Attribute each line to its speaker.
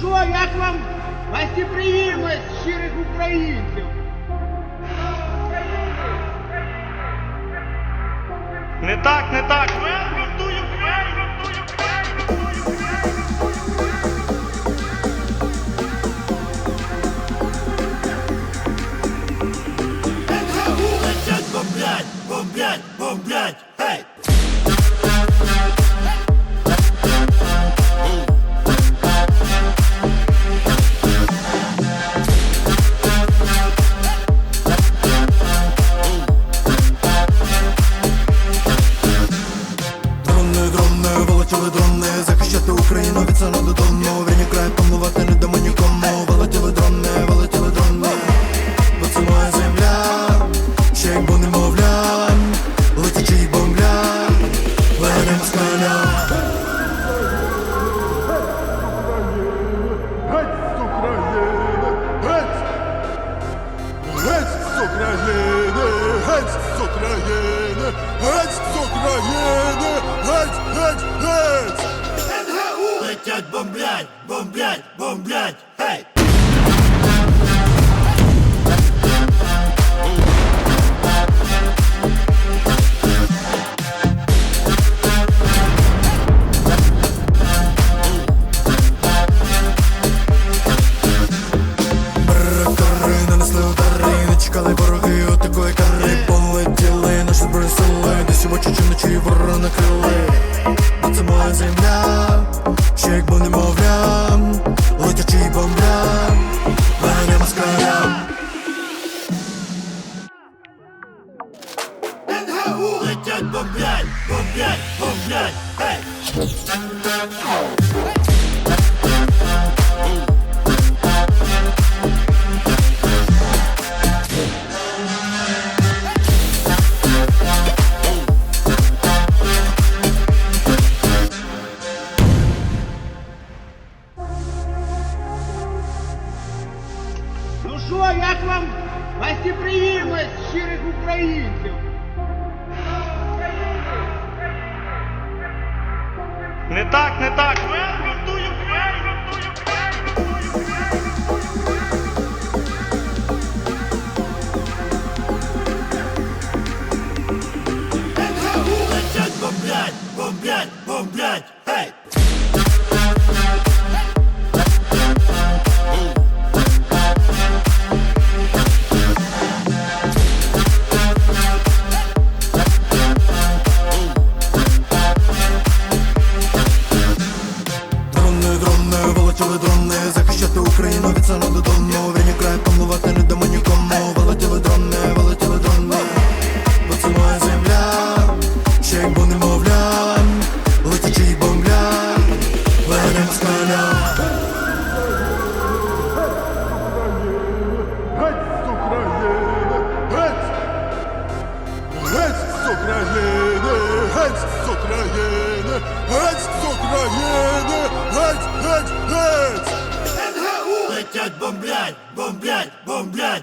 Speaker 1: що, як вам гостеприємність щирих українців?
Speaker 2: Не так, не так. Welcome to Ukraine! Welcome to Ukraine!
Speaker 3: Бомблять, бомблять, бомблять,
Speaker 4: Дрони, волотіли дрони Захищати Україну від сана дому В рідні край помнувати не дамо нікому. Волотіли дрони
Speaker 3: Летять бомблять, бомблять, бомблять, гей!
Speaker 4: Чекали вороги от такої кари. Полетіли наші зброї сили Десь очі чи вночі ворога накрили Бо це моя земля Ще як бо немовля Летячи й бомбля Легеня москаля
Speaker 3: НГУ! Летять бомблять, бомблять, бомблять, гей!
Speaker 1: Що, як вам гостеприємність щирих українців?
Speaker 2: Не так, не так. Welcome to Ukraine! Welcome to Ukraine!
Speaker 3: Бомблять, бомблять, бомблять,
Speaker 4: вилетіли Захищати Україну від сана додому В рідні край панувати не дамо нікому Вилетіли дрони, вилетіли дрони Бо це моя земля Ще як бо немовля Летячи й бомбля москаля
Speaker 5: Геть з України! Геть!
Speaker 3: Летять бомблять, бомблять, бомблять,